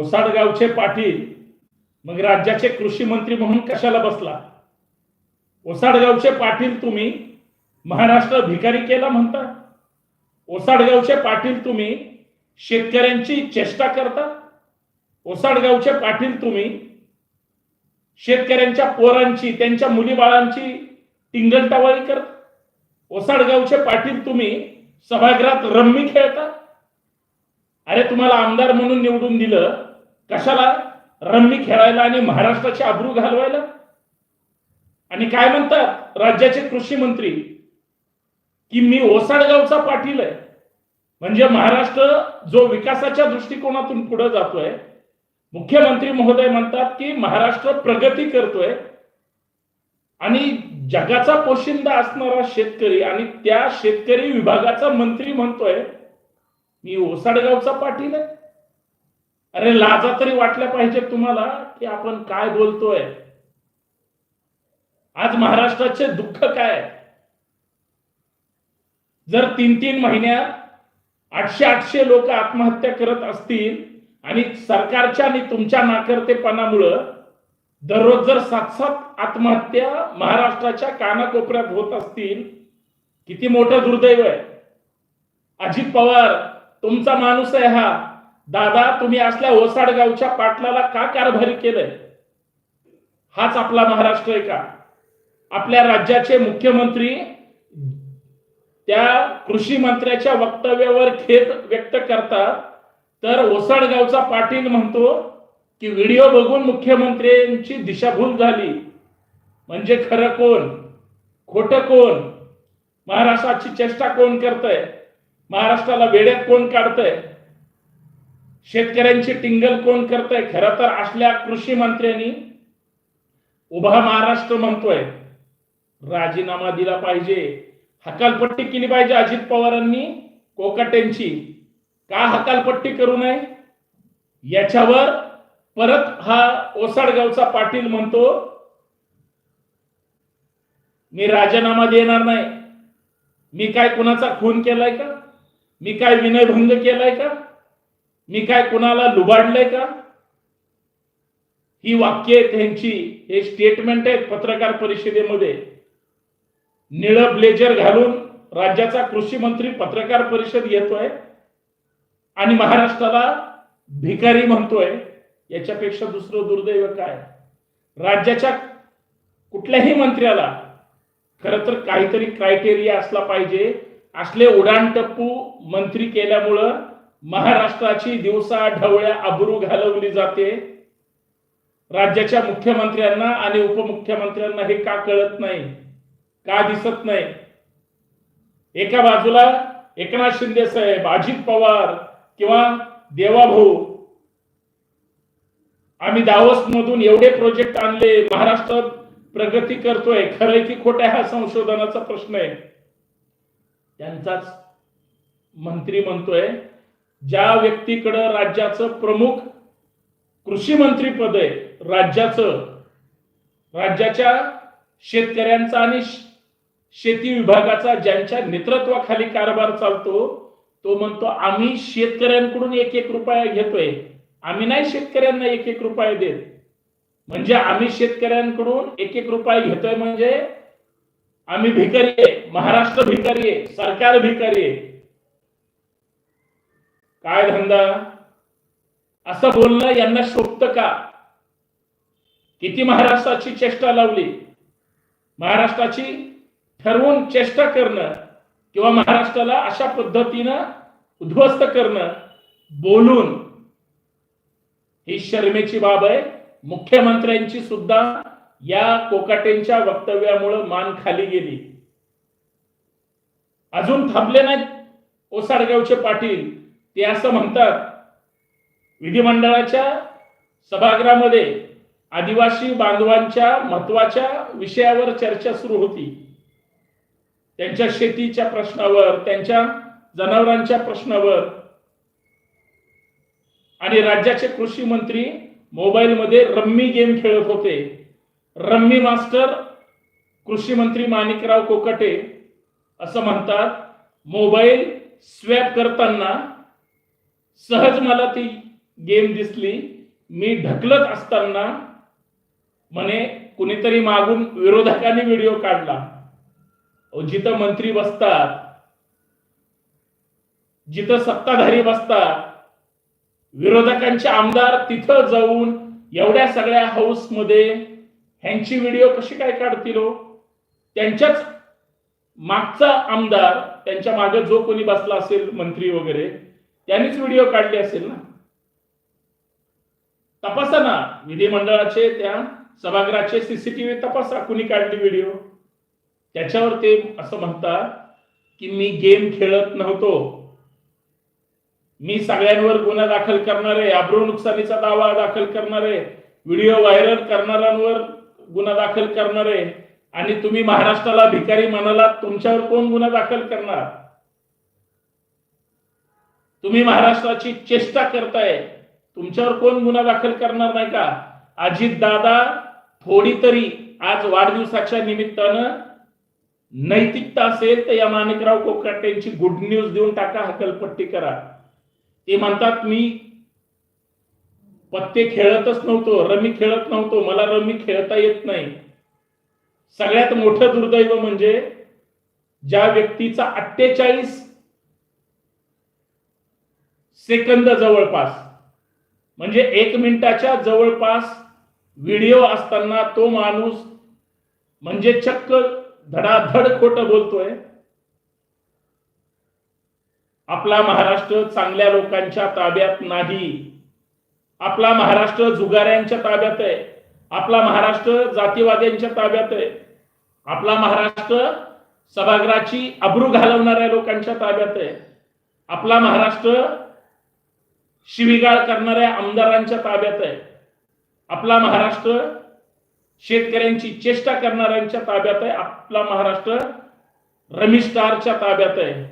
ओसाडगावचे पाटील मग राज्याचे कृषी मंत्री म्हणून कशाला बसला? ओसाडगावचे पाटील तुम्ही महाराष्ट्र भिकारी केला म्हणता? ओसाडगावचे पाटील तुम्ही शेतकऱ्यांची चेष्टा करता? ओसाडगावचे पाटील तुम्ही शेतकऱ्यांच्या पोरांची त्यांच्या मुलीबाळांची टिंगलटावाळी करता? ओसाडगावचे पाटील तुम्ही सभागृहात रम्मी खेळता? अरे तुम्हाला आमदार म्हणून निवडून दिलं कशाला? रम्मी खेळायला आणि महाराष्ट्राची आबरू घालवायला? आणि काय म्हणतात राज्याचे कृषी मंत्री? की मी ओसाडगावचा पाटील आहे. म्हणजे महाराष्ट्र जो विकासाच्या दृष्टिकोनातून पुढे जातोय मुख्यमंत्री महोदय म्हणतात की महाराष्ट्र प्रगती करतोय आणि जगाचा पोशिंदा असणारा शेतकरी आणि त्या शेतकरी विभागाचा मंत्री म्हणतोय मी ओसाडगावचा पाटील आहे. अरे लाजा तरी वाटल्या पाहिजे तुम्हाला की आपण काय बोलतोय. आज महाराष्ट्राचे दुःख काय? जर तीन तीन महिन्यात आठशे आठशे लोक आत्महत्या करत असतील आणि सरकारच्या आणि तुमच्या नाकर्तेपणामुळं दररोज जर सात सात आत्महत्या महाराष्ट्राच्या कानाकोपऱ्यात होत असतील किती मोठं दुर्दैव आहे. अजित पवार तुमचा माणूस आहे हा. दादा तुम्ही असल्या ओसाडगावच्या पाटलाला का कारभारी केलंय? हाच आपला महाराष्ट्र आहे का? आपल्या राज्याचे मुख्यमंत्री त्या कृषी मंत्र्याच्या वक्तव्यावर खेद व्यक्त करतात. तर ओसाडगावचा पाटील म्हणतो की व्हिडिओ बघून मुख्यमंत्र्यांची दिशाभूल झाली. म्हणजे खरं कोण? खोट कोण? महाराष्ट्राची चेष्टा कोण करतंय? महाराष्ट्राला वेड्यात कोण काढतंय? शेतकऱ्यांची टिंगल कोण करतोय? खरं तर असल्या कृषी मंत्र्यांनी उभा महाराष्ट्र म्हणतोय. राजीनामा दिला पाहिजे. हकालपट्टी केली पाहिजे अजित पवारांनी कोकाट्यांची का हकालपट्टी करू नये? याच्यावर परत हा ओसाडगावचा पाटील म्हणतो मी राजीनामा देणार नाही. मी काय कुणाचा खून केलाय का? मी काय विनयभंग केलाय का? मी काय कुणाला लुबाडलंय का? ही वाक्य आहेत त्यांची हे स्टेटमेंट आहेत पत्रकार परिषदेमध्ये. निळ ब्लेजर घालून राज्याचा कृषी मंत्री पत्रकार परिषद घेतोय आणि महाराष्ट्राला भिकारी म्हणतोय. याच्यापेक्षा दुसरं दुर्दैव काय? राज्याच्या कुठल्याही मंत्र्याला खर तर काहीतरी क्रायटेरिया असला पाहिजे. असले उडाणटप्पू मंत्री केल्यामुळं महाराष्ट्राची दिवसा ढवळ्या अब्रू घालवली जाते. राज्याच्या मुख्यमंत्र्यांना आणि उपमुख्यमंत्र्यांना हे का कळत नाही? का दिसत नाही? एका बाजूला एकनाथ शिंदे साहेब अजित पवार किंवा देवाभाऊ. आम्ही दावस मधून एवढे प्रोजेक्ट आणले महाराष्ट्रात प्रगती करतोय. खरंय की खोट हा संशोधनाचा प्रश्न आहे. त्यांचाच मंत्री म्हणतोय ज्या व्यक्तीकडं राज्याचं प्रमुख कृषी मंत्री पद आहे राज्याचं राज्याच्या शेतकऱ्यांचा आणि शेती विभागाचा ज्यांच्या नेतृत्वाखाली कारभार चालतो तो म्हणतो आम्ही शेतकऱ्यांकडून एक एक रुपया घेतोय. आम्ही नाही शेतकऱ्यांना एक एक रुपये देत. म्हणजे आम्ही शेतकऱ्यांकडून एक एक रुपये घेतोय म्हणजे आम्ही भिकारी आहे महाराष्ट्र भिकारी आहे सरकार भिकारी आहे. काय धंदा? असं बोलणं यांना शोभतं का? किती महाराष्ट्राची चेष्टा लावली? महाराष्ट्राची ठरवून चेष्टा करणं किंवा महाराष्ट्राला अशा पद्धतीनं उद्ध्वस्त करणं बोलून ही शर्मेची बाब आहे. मुख्यमंत्र्यांची सुद्धा या कोकाटेंच्या वक्तव्यामुळं मान खाली गेली. अजून थांबले नाहीत ओसाडगावचे पाटील. ते असं म्हणतात विधिमंडळाच्या सभागृहामध्ये आदिवासी बांधवांच्या महत्त्वाच्या विषयावर चर्चा सुरू होती. त्यांच्या शेतीच्या प्रश्नावर त्यांच्या जनावरांच्या प्रश्नावर आणि राज्याचे कृषी मंत्री मोबाईलमध्ये रम्मी गेम खेळत होते. रम्मी मास्टर कृषी मंत्री माणिकराव कोकटे असं म्हणतात मोबाईल स्वॅप करताना सहज मला ती गेम दिसली. मी ढकलत असताना म्हणे कुणीतरी मागून विरोधकांनी व्हिडिओ काढला. जिथं मंत्री बसतात जिथं सत्ताधारी बसतात विरोधकांचे आमदार तिथं जाऊन एवढ्या सगळ्या हाऊसमध्ये ह्यांची व्हिडिओ कशी काय काढतील हो? त्यांच्याच मागचा आमदार त्यांच्या मागे जो कोणी बसला असेल मंत्री वगैरे त्यांनीच व्हिडिओ काढले असेल ना? तपासा ना. विधिमंडळाचे त्या सभागृहाचे सीसीटीव्ही तपासा. कुणी काढली व्हिडिओ? त्याच्यावर ते असं म्हणतात की मी गेम खेळत नव्हतो. मी सगळ्यांवर गुन्हा दाखल करणारे अब्रू नुकसानीचा दावा दाखल करणारे व्हिडिओ व्हायरल करणाऱ्यांवर गुन्हा दाखल करणारे आणि तुम्ही महाराष्ट्राला भिकारी म्हणाला तुमच्यावर कोण गुन्हा दाखल करणार? तुम्ही महाराष्ट्राची चेष्टा करताय. तुमच्यावर कोण गुन्हा दाखल करणार नाही का? अजित दादा थोडी तरी आज वाढदिवसाच्या निमित्तानं नैतिकता असेल तर या माणिकराव कोकाटेंची गुड न्यूज देऊन टाका हकलपट्टी करा. ते म्हणतात मी पत्ते खेळतच नव्हतो रमी खेळत नव्हतो मला रमी खेळता येत नाही. सगळ्यात मोठं दुर्दैव म्हणजे ज्या व्यक्तीचा अठ्ठेचाळीस सेकंद जवळपास म्हणजे एक मिनिटाच्या जवळपास व्हिडिओ असताना तो माणूस म्हणजे चक्क धडाधड खोट बोलतोय. आपला महाराष्ट्र चांगल्या लोकांच्या ताब्यात नाही. आपला महाराष्ट्र जुगाऱ्यांच्या ताब्यात आहे. आपला महाराष्ट्र जातीवाद्यांच्या ताब्यात आहे. आपला महाराष्ट्र सभागृहाची अब्रू घालवणाऱ्या लोकांच्या ताब्यात आहे. आपला महाराष्ट्र शिवीगाळ करणाऱ्या आमदारांच्या ताब्यात आहे. आपला महाराष्ट्र शेतकऱ्यांची चेष्टा करणाऱ्यांच्या ताब्यात आहे. आपला महाराष्ट्र रमी स्टारच्या ताब्यात आहे.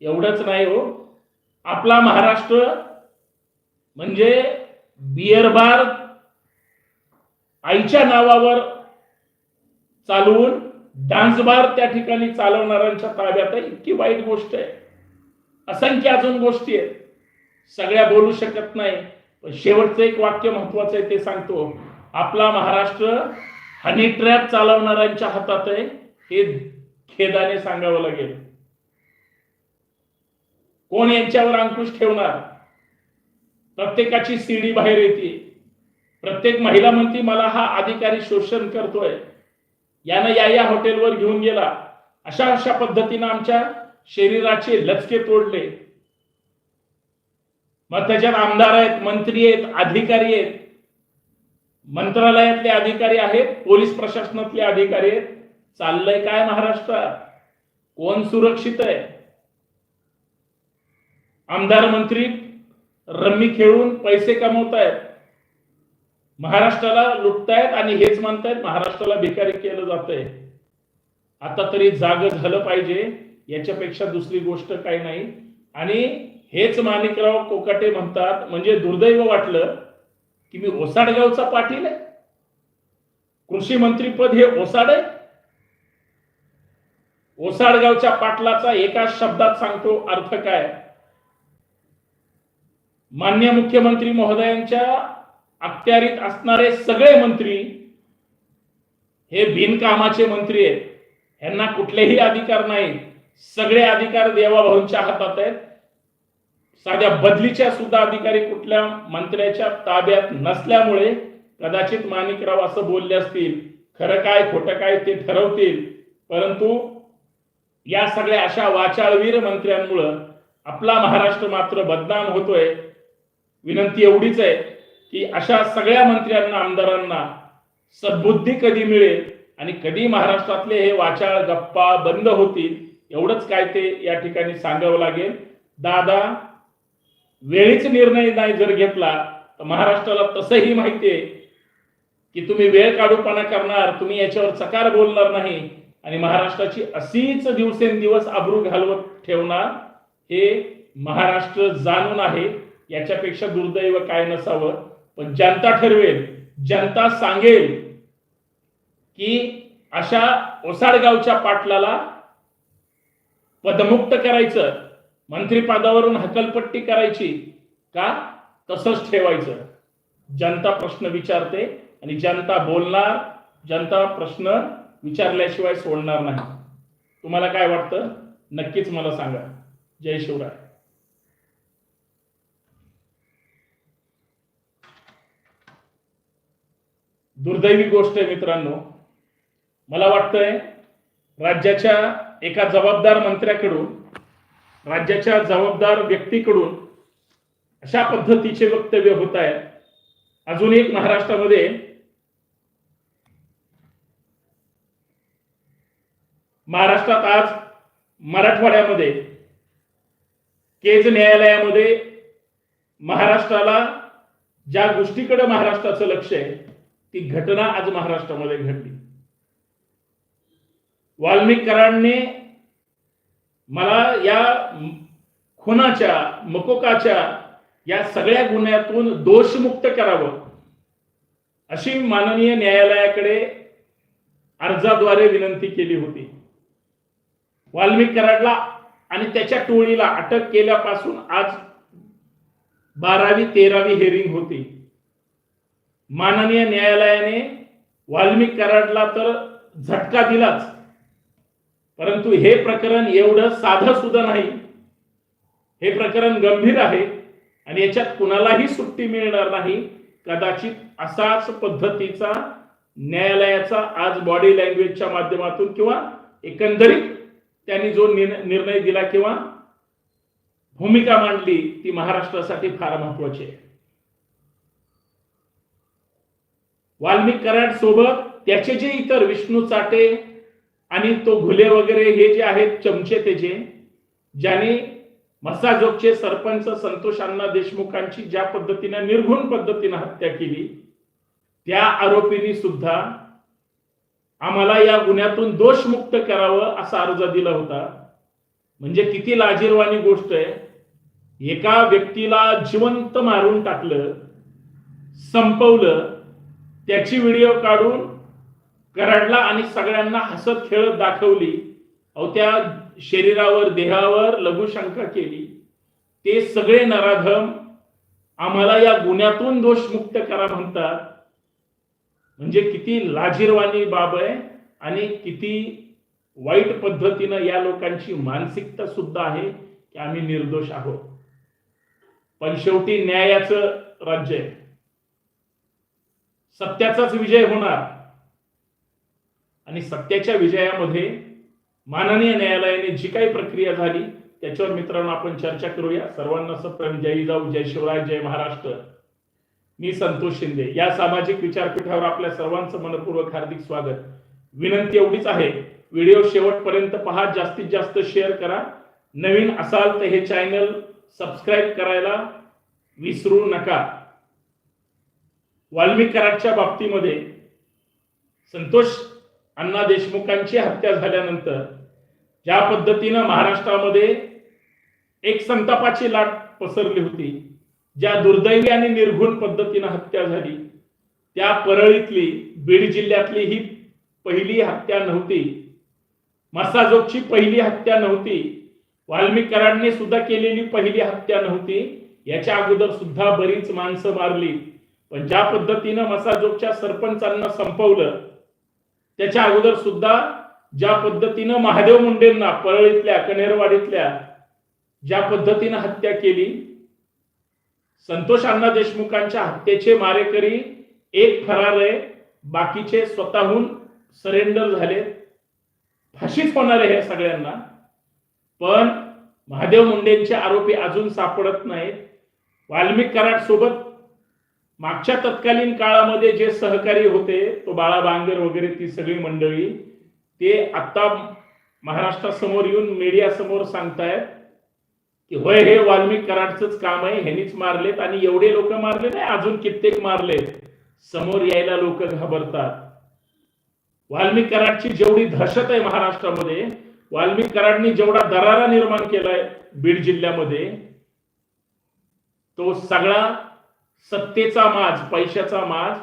एवढंच नाही हो. आपला महाराष्ट्र म्हणजे बियर बार आईच्या नावावर चालवून डान्स बार त्या ठिकाणी चालवणाऱ्यांच्या ताब्यात आहे. इतकी वाईट गोष्ट आहे. असंख्य अजून गोष्टी आहेत. सगळ्या बोलू शकत नाही. पण शेवटचं एक वाक्य महत्वाचं आहे ते सांगतो. आपला महाराष्ट्र हनी ट्रॅप चालवणाऱ्यांच्या हातात आहे हे खेदाने सांगावं लागेल. कोण यांच्यावर अंकुश ठेवणार? प्रत्येकाची सीडी बाहेर येते. प्रत्येक महिला म्हणती मला हा अधिकारी शोषण करतोय. यानं या या हॉटेलवर घेऊन गेला. अशा अशा पद्धतीनं आमच्या शरीराचे लचके तोडले. मग त्याच्यात आमदार आहेत मंत्री आहेत अधिकारी आहेत. मंत्रालयातले अधिकारी आहेत पोलीस प्रशासनातले अधिकारी आहेत. चाललंय काय महाराष्ट्रात? कोण सुरक्षित आहे? आमदार मंत्री रम्मी खेळून पैसे कमवतायत. महाराष्ट्राला लुटतायत आणि हेच म्हणतायत महाराष्ट्राला भिकारी केलं जातंय. आता तरी जाग झालं पाहिजे याच्यापेक्षा दुसरी गोष्ट काही नाही. आणि हेच माणिकराव कोकाटे म्हणतात. म्हणजे दुर्दैव वाटलं की मी ओसाडगावचा पाटील आहे. कृषी मंत्रीपद हे ओसाड आहे. ओसाडगावच्या पाटलाचा एका शब्दात सांगतो अर्थ काय? मान्य मुख्यमंत्री महोदयांच्या अखत्यारीत असणारे सगळे मंत्री हे बिनकामाचे मंत्री आहेत. ह्यांना कुठलेही अधिकार नाही. सगळे अधिकार देवाभाऊंच्या हातात आहेत. साध्या बदलीच्या सुद्धा अधिकारी कुठल्या मंत्र्याच्या ताब्यात नसल्यामुळे कदाचित माणिकराव असं बोलले असतील खरं काय खोटं काय ते ठरवतील. परंतु या सगळ्या अशा वाचाळवीर मंत्र्यांमुळं आपला महाराष्ट्र मात्र बदनाम होतोय. विनंती एवढीच आहे की अशा सगळ्या मंत्र्यांना आमदारांना सद्बुद्धी कधी मिळेल आणि कधी महाराष्ट्रातले हे वाचाळ गप्पा बंद होतील एवढंच काय ते या ठिकाणी सांगावं लागेल. दादा वेळीच निर्णय नाही जर घेतला तर महाराष्ट्राला तसंही माहिती आहे की तुम्ही वेळ काढूपणा करणार तुम्ही याच्यावर चकार बोलणार नाही आणि महाराष्ट्राची अशीच दिवसेंदिवस आबरू घालवत ठेवणार हे महाराष्ट्र जाणून आहे. याच्यापेक्षा दुर्दैव काय नसावं. पण जनता ठरवेल जनता सांगेल की अशा ओसाडगावच्या पाटलाला पदमुक्त करायचं. मंत्रीपदावरून हकलपट्टी करायची का? तसंच ठेवायचं. जनता प्रश्न विचारते आणि जनता बोलणार जनता प्रश्न विचारल्याशिवाय सोडणार नाही. तुम्हाला काय वाटतं? नक्कीच मला सांगा. जय शिवराय. दुर्दैवी गोष्ट आहे मित्रांनो. मला वाटतंय राज्याच्या एका जबाबदार मंत्र्याकडून राज्याच्या जबाबदार व्यक्तीकडून अशा पद्धतीचे वक्तव्य होत आहेत अजून एक महाराष्ट्रामध्ये महाराष्ट्रात आज मराठवाड्यामध्ये केज न्यायालयामध्ये महाराष्ट्राला ज्या गोष्टीकडे महाराष्ट्राचं लक्ष आहे ती घटना आज महाराष्ट्रामध्ये घडली. वाल्मिक कराडने मला या खुनाच्या मकोकाच्या या सगळ्या गुन्ह्यातून दोषमुक्त करावं अशी माननीय न्यायालयाकडे अर्जाद्वारे विनंती केली होती. वाल्मिक कराडला आणि त्याच्या टोळीला अटक केल्यापासून आज बारावी तेरावी हेरिंग होती. माननीय न्यायालयाने वाल्मिक कराडला तर झटका दिलाच. परंतु हे प्रकरण एवढं साधं सुद्धा नाही. हे प्रकरण गंभीर आहे आणि याच्यात कुणालाही सुट्टी मिळणार नाही. कदाचित असाच पद्धतीचा न्यायालयाचा आज बॉडी लँग्वेजच्या माध्यमातून किंवा एकंदरीत त्यांनी जो निर्णय दिला किंवा भूमिका मांडली ती महाराष्ट्रासाठी फार महत्वाची आहे. वाल्मिक कराड सोबत त्याचे जे इतर विष्णू चाटे आणि तो घुले वगैरे हे जे आहेत चमचे त्याचे ज्यांनी मसाजोगचे सरपंच संतोष अण्णा देशमुखांची ज्या पद्धतीने निर्घुण पद्धतीने हत्या केली त्या आरोपींनी सुद्धा आम्हाला या गुन्ह्यातून दोषमुक्त करावं असा अर्ज दिला होता. म्हणजे किती लाजीरवाणी गोष्ट आहे. एका व्यक्तीला जिवंत मारून टाकलं संपवलं त्याची व्हिडिओ काढून कराडला आणि सगळ्यांना हसत खेळत दाखवली. अहो त्या शरीरावर देहावर लघुशंका केली. ते सगळे नराधम आम्हाला या गुन्ह्यातून दोषमुक्त करा म्हणतात. म्हणजे किती लाजीरवाणी बाब आहे आणि किती वाईट पद्धतीनं या लोकांची मानसिकता सुद्धा आहे की आम्ही निर्दोष आहोत. पण शेवटी न्यायाचं राज्य आहे. सत्याचाच विजय होणार. आणि सत्याच्या विजयामध्ये माननीय न्यायालयाने जी काही प्रक्रिया झाली त्याच्यावर मित्रांनो आपण चर्चा करूया. सर्वांना सप्रेम जय जाऊ जय शिवराय जय महाराष्ट्र. मी संतोष शिंदे. या सामाजिक विचारपीठावर आपल्या सर्वांचं मनपूर्वक हार्दिक स्वागत. विनंती एवढीच आहे व्हिडिओ शेवटपर्यंत पहा जास्तीत जास्त शेअर करा. नवीन असाल तर हे चॅनल सबस्क्राईब करायला विसरू नका. वाल्मिक कराडच्या बाबतीमध्ये संतोष अण्णा देशमुखांची हत्या झाल्यानंतर ज्या पद्धतीनं महाराष्ट्रामध्ये एक संतापाची लाट पसरली होती ज्या दुर्दैवी आणि निर्घुण पद्धतीनं हत्या झाली त्या परळीतली बीड जिल्ह्यातली ही पहिली हत्या नव्हती. मसाजोगची पहिली हत्या नव्हती. वाल्मिकरांनी सुद्धा केलेली पहिली हत्या नव्हती. याच्या अगोदर सुद्धा बरीच माणसं मारली. पण ज्या पद्धतीनं मसाजोगच्या सरपंचांना संपवलं त्याच्या अगोदर सुद्धा ज्या पद्धतीनं महादेव मुंडेंना परळीतल्या कनेरवाडीतल्या ज्या पद्धतीनं हत्या केली संतोष अण्णा देशमुखांच्या हत्येचे मारेकरी एक फरार आहे बाकीचे स्वतःहून सरेंडर झाले. फाशीच होणार आहे हे सगळ्यांना. पण महादेव मुंडेंचे आरोपी अजून सापडत नाहीत. वाल्मिक कराड सोबत मागच्या तत्कालीन काळामध्ये जे सहकारी होते तो बाळा बांगर वगैरे ती सगळी मंडळी ते आता महाराष्ट्रासमोर येऊन मीडिया समोर सांगतायत की होय हे वाल्मिक कराडचंच काम आहे ह्यानीच मारलेत आणि एवढे लोक मारले नाही अजून कित्येक मारलेत. समोर यायला लोक घाबरतात. वाल्मिक कराडची जेवढी दहशत आहे महाराष्ट्रामध्ये वाल्मिक कराडनी जेवढा दरारा निर्माण केलाय बीड जिल्ह्यामध्ये तो सगळा सत्तेचा माज पैशाचा माज.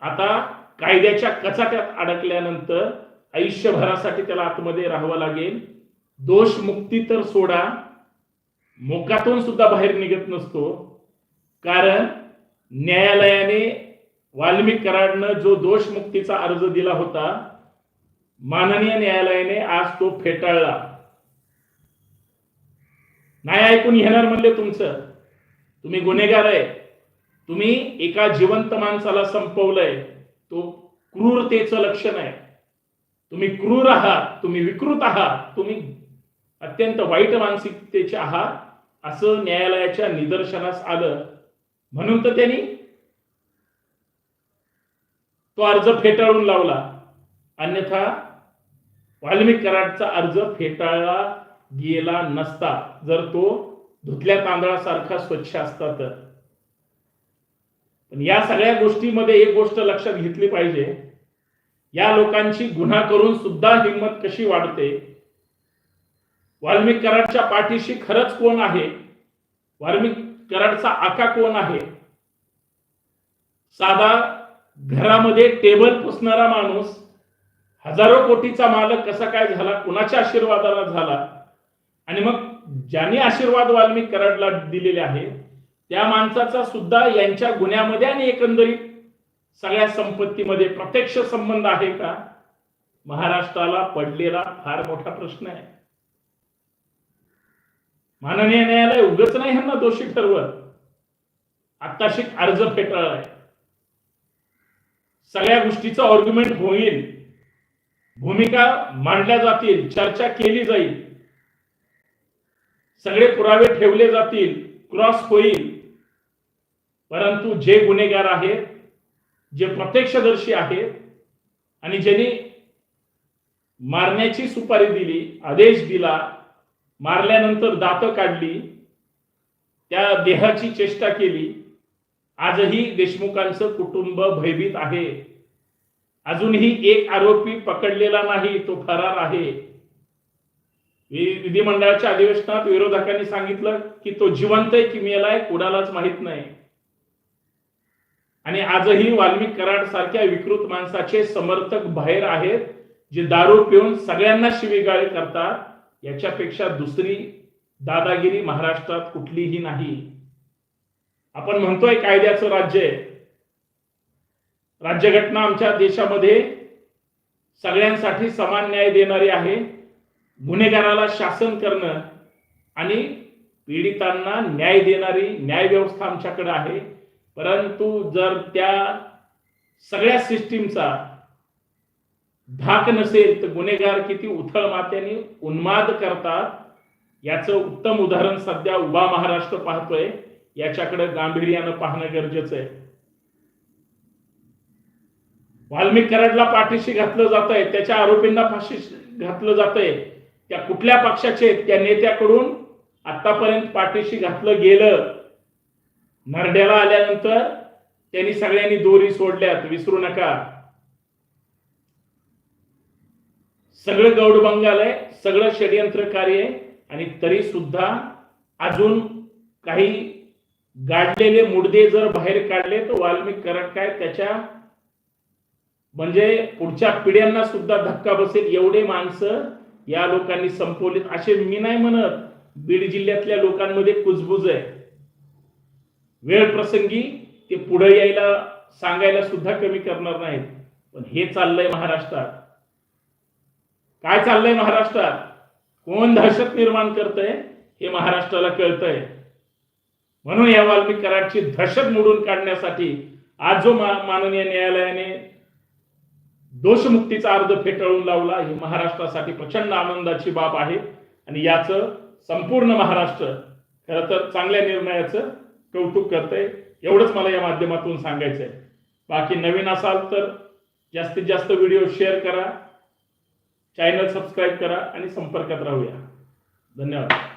आता कायद्याच्या कचाट्यात अडकल्यानंतर आयुष्यभरासाठी त्याला आतमध्ये राहावं लागेल. दोष मुक्ती तर सोडा. मोकातून सुद्धा बाहेर निघत नसतो. कारण न्यायालयाने वाल्मिक कराडनं जो दोषमुक्तीचा अर्ज दिला होता माननीय न्यायालयाने आज तो फेटाळला. नाही ऐकून घेणार म्हणले तुमचं. तुम्ही गुन्हेगार आहे. तुम्ही एका जिवंत माणसाला संपवलंय तो क्रूरतेचं लक्षण आहे. तुम्ही क्रूर आहात तुम्ही विकृत आहात तुम्ही अत्यंत वाईट मानसिकतेचे आहात असं न्यायालयाच्या निदर्शनास आलं. म्हणून तर त्यांनी तो अर्ज फेटाळून लावला. अन्यथा वाल्मिक कराडचा अर्ज फेटाळला गेला नसता. जर तो धुतल्या तांदळासारखा स्वच्छ असता तर. पण या सगळ्या गोष्टीमध्ये एक गोष्ट लक्षात घेतली पाहिजे. या लोकांची गुन्हा करून सुद्धा हिंमत कशी वाढते? वाल्मिक कराडच्या पाठीशी खरंच कोण आहे? वाल्मिक कराडचा आका कोण आहे? साधा घरामध्ये टेबल पुसणारा माणूस हजारो कोटीचा मालक कसा काय झाला? कुणाच्या आशीर्वादाला झाला? आणि मग ज्यांनी आशीर्वाद वाल्मिक कराडला दिलेले आहे त्या माणसाचा सुद्धा यांच्या गुन्ह्यामध्ये आणि एकंदरीत सगळ्या संपत्तीमध्ये प्रत्यक्ष संबंध आहे का? महाराष्ट्राला पडलेला फार मोठा प्रश्न आहे. माननीय न्यायालय उगच नाही ह्यांना दोषी ठरवत. आत्ताशी अर्ज फेटाळलाय. सगळ्या गोष्टीचं ऑर्ग्युमेंट होईल. भूमिका मांडल्या जातील चर्चा केली जाईल. सगळे पुरावे ठेवले जातील क्रॉस होईल. परंतु जे गुन्हेगार आहेत जे प्रत्यक्षदर्शी आहेत आणि ज्यांनी मारण्याची सुपारी दिली आदेश दिला मारल्यानंतर दातं काढली त्या देहाची चेष्टा केली आजही देशमुखांचं कुटुंब भयभीत आहे. अजूनही एक आरोपी पकडलेला नाही तो फरार आहे. वि- विधिमंडळाच्या अधिवेशनात विरोधकांनी सांगितलं की तो जिवंत आहे की मेलाय कुणालाच माहीत नाही. आणि आजही वाल्मिक कराड सारख्या विकृत माणसाचे समर्थक बाहेर आहेत जे दारू पिऊन सगळ्यांना शिवीगाळी करतात याच्यापेक्षा दुसरी दादागिरी महाराष्ट्रात कुठलीही नाही. आपण म्हणतोय कायद्याचं राज्य आहे. राज्यघटना आमच्या देशामध्ये सगळ्यांसाठी समान न्याय देणारी आहे. गुन्हेगाराला शासन करणं आणि पीडितांना न्याय देणारी न्याय व्यवस्था आमच्याकडे आहे. परंतु जर त्या सगळ्या सिस्टीमचा धाक नसेल तर गुन्हेगार किती उथळ मात्याने उन्माद करतात? याचं उत्तम उदाहरण सध्या उभा महाराष्ट्र पाहतोय. याच्याकडे गांभीर्यानं पाहणं गरजेचं आहे. वाल्मिक कराडला पाठीशी घातलं जात आहे त्याच्या आरोपींना फाशी घातलं जात आहे त्या कुठल्या पक्षाचे त्या नेत्याकडून आतापर्यंत पाठीशी घातलं गेलं. नरड्याला आल्यानंतर त्यांनी सगळ्यांनी दोरी सोडल्यात विसरू नका. सगळं गौड बंगाल आहे सगळं षडयंत्र कार्य आहे आणि तरी सुद्धा अजून काही गाडलेले मुडदे जर बाहेर काढले तर वाल्मिक काय त्याच्या म्हणजे पुढच्या पिढ्यांना सुद्धा धक्का बसेल एवढे माणसं या लोकांनी संपवलीत. असे मी नाही म्हणत बीड जिल्ह्यातल्या लोकांमध्ये कुजबुज आहे. वेळ प्रसंगी ते पुढे यायला सांगायला सुद्धा कमी करणार नाहीत. पण हे चाललंय महाराष्ट्रात. काय चाललंय महाराष्ट्रात? कोण दहशत निर्माण करतंय हे महाराष्ट्राला कळतंय. म्हणून या वाल्मिक कराडची दहशत मोडून काढण्यासाठी आज जो माननीय न्यायालयाने दोषमुक्तीचा अर्ज फेटाळून लावला ही महाराष्ट्रासाठी प्रचंड आनंदाची बाब आहे. आणि याचं संपूर्ण महाराष्ट्र खरं तर चांगल्या निर्णयाचं कौतुक करतंय. एवढंच मला या माध्यमातून सांगायचं आहे बाकी नवीन असाल तर जास्तीत जास्त व्हिडिओ शेअर करा. चॅनल सबस्क्राईब करा आणि संपर्कात राहूया. धन्यवाद.